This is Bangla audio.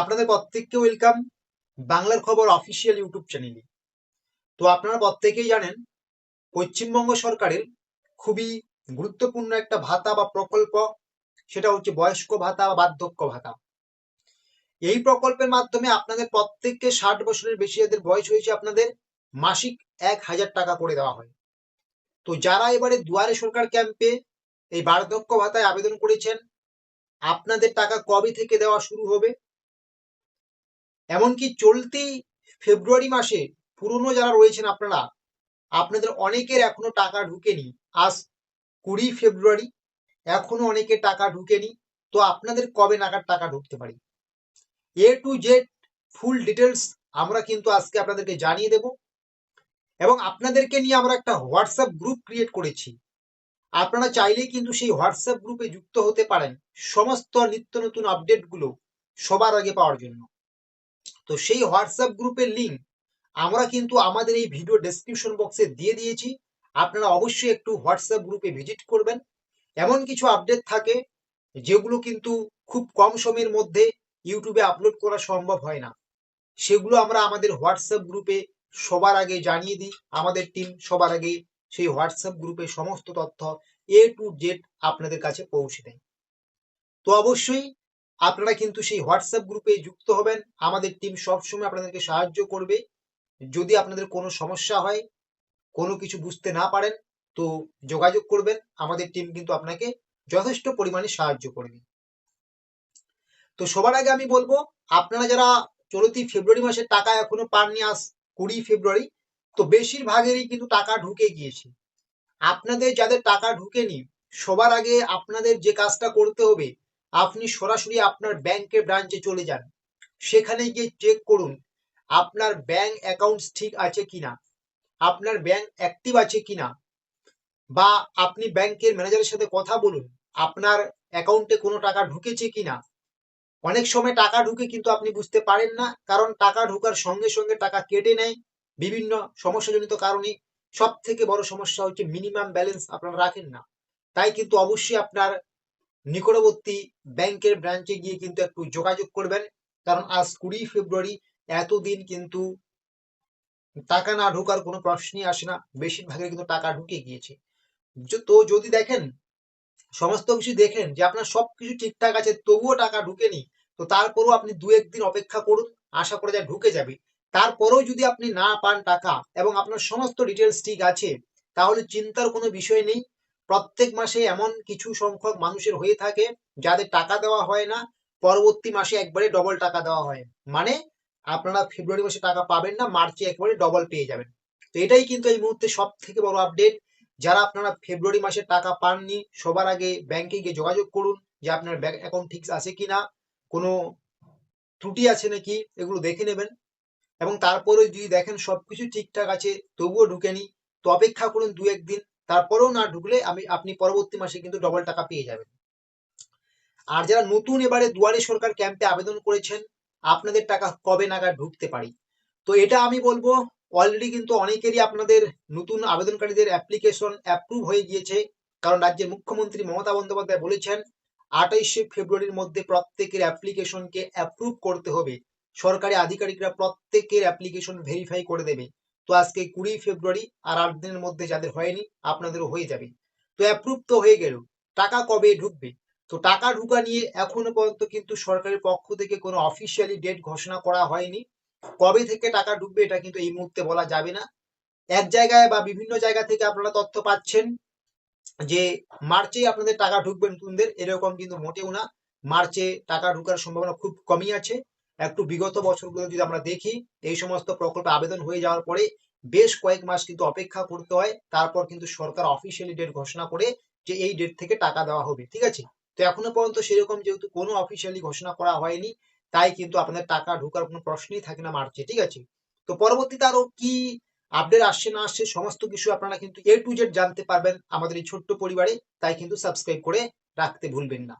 আপনাদের প্রত্যেককে ওয়েলকাম বাংলার খবর অফিসিয়াল ইউটিউব চ্যানেলে তো আপনারা প্রত্যেকেই জানেন, পশ্চিমবঙ্গ সরকারের খুবই গুরুত্বপূর্ণ একটা ভাতা বা প্রকল্প, সেটা হচ্ছে বয়স্ক ভাতা বা বার্ধক্য ভাতা। এই প্রকল্পের মাধ্যমে আপনাদের প্রত্যেককে ষাট বছরের বেশি যাদের বয়স হয়েছে, আপনাদের মাসিক এক হাজার টাকা করে দেওয়া হয়। তো যারা এবারে দুয়ারে সরকার ক্যাম্পে এই বার্ধক্য ভাতায় আবেদন করেছেন, আপনাদের টাকা কবে থেকে দেওয়া শুরু হবে? এমনকি চলতি ফেব্রুয়ারি মাসে পুরনো যারা রয়েছেন আপনারা, আপনাদের অনেকের এখনও টাকা ঢুকেনি। আজ কুড়ি ফেব্রুয়ারি, এখনও অনেকে টাকা ঢুকেনি। তো আপনাদের কবে নাগাদ টাকা ঢুকতে পারি? A to Z full details আমরা কিন্তু আজকে আপনাদেরকে জানিয়ে দেব। এবং আপনাদেরকে নিয়ে আমরা একটা হোয়াটসঅ্যাপ গ্রুপ ক্রিয়েট করেছি। আপনারা চাইলে কিন্তু সেই হোয়াটসঅ্যাপ গ্রুপে যুক্ত হতে পারেন। সমস্ত নিত্য নতুন আপডেটগুলো সবার আগে পাওয়ার জন্য। তো সেই হোয়াটসঅ্যাপ গ্রুপের লিঙ্ক আমরা কিন্তু আমাদের এই ভিডিও ডেসক্রিপশন বক্সে দিয়ে দিয়েছি। আপনারা অবশ্যই একটু হোয়াটসঅ্যাপ গ্রুপে ভিজিট করবেন। এমন কিছু আপডেট থাকে যেগুলো কিন্তু খুব কম সময়ের মধ্যে ইউটিউবে আপলোড করা সম্ভব হয় না। সেগুলো আমরা আমাদের হোয়াটসঅ্যাপ গ্রুপে সবার আগে জানিয়ে দিই। আমাদের টিম সবার আগে সেই হোয়াটসঅ্যাপ গ্রুপে সমস্ত তথ্য এ টু জেড আপনাদের কাছে পৌঁছে দেয়। তো অবশ্যই আপনারা কিন্তু সেই হোয়াটসঅ্যাপ গ্রুপে যুক্ত হবেন। আমাদের টিম সবসময় আপনাদেরকে সাহায্য করবে। যদি আপনাদের কোনো সমস্যা হয়, কোনো কিছু বুঝতে না পারেন, তো যোগাযোগ করবেন। আমাদের টিম কিন্তু আপনাকে যথেষ্ট পরিমাণে সাহায্য করবে। তো সবার আগে আমি বলব, আপনারা যারা চলতি ফেব্রুয়ারি মাসের টাকা এখনও পাননি, আজ কুড়ি ফেব্রুয়ারি তো বেশিরভাগেরই কিন্তু টাকা ঢুকে গিয়েছে। আপনাদের যাদের টাকা ঢুকেনি, সবার আগে আপনাদের যে কাজটা করতে হবে আপনি সরাসরি আপনার ব্যাংকের ব্রাঞ্চে চলে যান। সেখানে গিয়ে চেক করুন, আপনার ব্যাংক অ্যাকাউন্টস ঠিক আছে কিনা, আপনার ব্যাংক অ্যাক্টিভ আছে কিনা, বা আপনি ব্যাংকের ম্যানেজারের সাথে কথা বলুন, আপনার অ্যাকাউন্টে কোনো টাকা ঢুকেছে কিনা। অনেক সময় টাকা ঢুকে কিন্তু আপনি বুঝতে পারেন না, কারণ টাকা ঢোকার সঙ্গে সঙ্গে টাকা কেটে নেয় বিভিন্ন সমস্যাজনিত কারণে। সব থেকে বড় সমস্যা হচ্ছে মিনিমাম ব্যালেন্স আপনারা রাখেন না। তাই কিন্তু অবশ্যই আপনার নিকটবর্তী ব্যাংকের ব্রাঞ্চে গিয়ে কিন্তু একটু যোগাযোগ করবেন। কারণ আজ কুড়ি ফেব্রুয়ারি, এতদিন কিন্তু টাকা না ঢোকার কোনো প্রশ্নই আসে না। বেশিরভাগের কিন্তু টাকা ঢুকে গিয়েছে। তো যদি দেখেন, সমস্ত কিছু দেখেন যে আপনার সবকিছু ঠিকঠাক আছে, তবুও টাকা ঢুকেনি, তো তারপরেও আপনি দু একদিন অপেক্ষা করুন, আশা করে যা ঢুকে যাবে। তারপরেও যদি আপনি না পান টাকা এবং আপনার সমস্ত ডিটেলস ঠিক আছে, তাহলে চিন্তার কোনো বিষয় নেই। প্রত্যেক মাসে এমন কিছু সংখ্যক মানুষের হয়ে থাকে যাদের টাকা দেওয়া হয় না, পরবর্তী মাসে একবারে ডবল টাকা দেওয়া হয়। মানে আপনারা ফেব্রুয়ারি মাসে টাকা পাবেন না মার্চে একবারে ডবল পেয়ে যাবেন। তো এটাই কিন্তু এই মুহূর্তে সব থেকে বড় আপডেট যারা আপনারা ফেব্রুয়ারি মাসে টাকা পাননি, সবার আগে ব্যাংকে গিয়ে যোগাযোগ করুন যে আপনার ব্যাংক অ্যাকাউন্ট ঠিক আছে কিনা। কোনো ত্রুটি আছে নাকি, এগুলো দেখে নেবেন। এবং তারপরে যদি দেখেন সবকিছু ঠিকঠাক আছে, তবুও ঢুকেনি তো অপেক্ষা করুন দু একদিন তারপরেও না ঢুকলে আমি, আপনি পরবর্তী মাসে কিন্তু ডবল টাকা পেয়ে যাবেন। আর যারা নতুন এবারে দুয়ারে সরকার ক্যাম্পে আবেদন করেছেন, আপনাদের টাকা কবে নাগাদ ঢুকতে পারি? তো এটা আমি বলব অলরেডি কিন্তু অনেকেরই আপনাদের নতুন আবেদনকারীদের অ্যাপ্লিকেশন অ্যাপ্রুভ হয়ে গিয়েছে। কারণ রাজ্যের মুখ্যমন্ত্রী মমতা বন্দ্যোপাধ্যায় বলেছেন, আঠাইশে ফেব্রুয়ারির মধ্যে প্রত্যেকের অ্যাপ্লিকেশনকে অ্যাপ্রুভ করতে হবে। সরকারি আধিকারিকরা প্রত্যেকের অ্যাপ্লিকেশন ভেরিফাই করে দেবে। তো আজকে কুড়ি ফেব্রুয়ারি আর আট দিনের মধ্যে যাদের হয়নি, আপনাদেরও হয়ে যাবে। তো অ্যাপ্রুভ তো হয়ে গেল। টাকা কবে ঢুকবে? তো টাকা ঢুকা নিয়ে এখনও পর্যন্ত কিন্তু সরকারের পক্ষ থেকে কোনো অফিসিয়ালি ডেট ঘোষণা করা হয়নি। কবে থেকে টাকা ঢুকবে এটা কিন্তু এই মুহূর্তে বলা যাবে না। এক জায়গায় বা বিভিন্ন জায়গা থেকে আপনারা তথ্য পাচ্ছেন যে মার্চেই আপনাদের টাকা ঢুকবে নতুনদের, এরকম কিন্তু মোটেও না। মার্চে টাকা ঢুকার সম্ভাবনা খুব কমই আছে। একটু বিগত বছরগুলো যদি আমরা দেখি, এই সমস্ত প্রকল্পে আবেদন হয়ে যাওয়ার পরে বেশ কয়েক মাস কিন্তু অপেক্ষা করতে হয়। তারপর কিন্তু সরকার অফিসিয়ালি ডেট ঘোষণা করে যে এই ডেট থেকে টাকা দেওয়া হবে, ঠিক আছে? তো এখনও পর্যন্ত সেরকম যেহেতু কোনো অফিসিয়ালি ঘোষণা করা হয়নি, তাই কিন্তু আপনাদের টাকা ঢোকার কোনো প্রশ্নই থাকে না মার্চে, ঠিক আছে? তো পরবর্তীতে আরও কি আপডেট আসছে না আসছে সমস্ত কিছু আপনারা কিন্তু এ টু জেড জানতে পারবেন আমাদের এই ছোট্ট পরিবারে, তাই কিন্তু সাবস্ক্রাইব করে রাখতে ভুলবেন না।